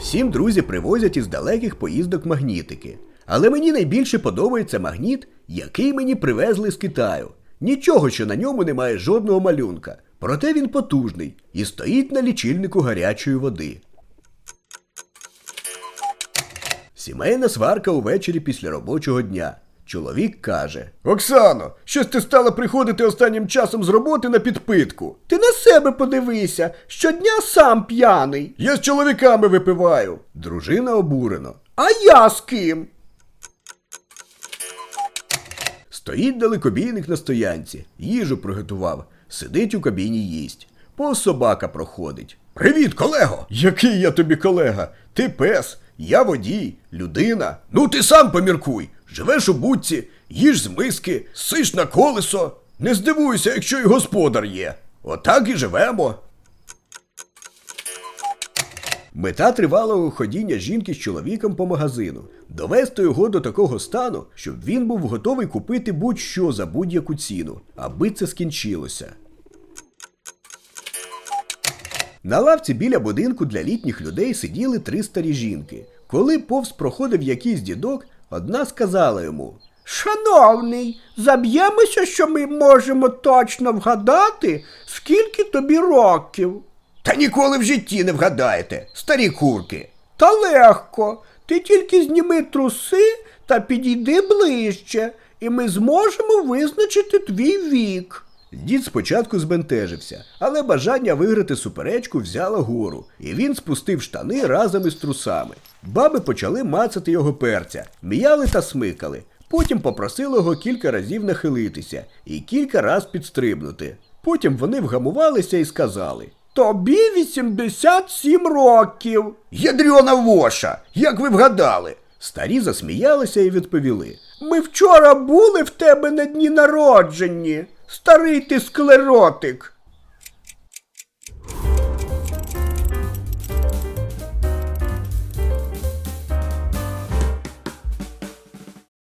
Всім друзі привозять із далеких поїздок магнітики. Але мені найбільше подобається магніт, який мені привезли з Китаю. Нічого, що на ньому немає жодного малюнка. Проте він потужний і стоїть на лічильнику гарячої води. Сімейна сварка увечері після робочого дня. Чоловік каже: Оксано, щось ти стала приходити останнім часом з роботи на підпитку. Ти на себе подивися, щодня сам п'яний. Я з чоловіками випиваю. Дружина обурено. А я з ким? Стоїть далекобійник на стоянці, їжу приготував, сидить у кабіні їсть. Повз собака проходить. Привіт, колего! Який я тобі колега? Ти пес, я водій, людина. Ну ти сам поміркуй. Живеш у будці, їж з миски, сиш на колесо. Не здивуйся, якщо й господар є. Отак і живемо. Мета тривалого ходіння жінки з чоловіком по магазину довести його до такого стану, щоб він був готовий купити будь-що за будь-яку ціну, аби це скінчилося. На лавці біля будинку для літніх людей сиділи три старі жінки. Коли повз проходив якийсь дідок, одна сказала йому: Шановний, заб'ємося, що ми можемо точно вгадати, скільки тобі років. Та ніколи в житті не вгадаєте, старі курки. Та легко. Ти тільки зніми труси та підійди ближче, і ми зможемо визначити твій вік. Дід спочатку збентежився, але бажання виграти суперечку взяло гору, і він спустив штани разом із трусами. Баби почали мацати його перця, м'яли та смикали. Потім попросили його кілька разів нахилитися і кілька раз підстрибнути. Потім вони вгамувалися і сказали: Тобі 87 років. Ядрьона воша! Як ви вгадали? Старі засміялися і відповіли: Ми вчора були в тебе на дні народженні. Старий ти склеротик.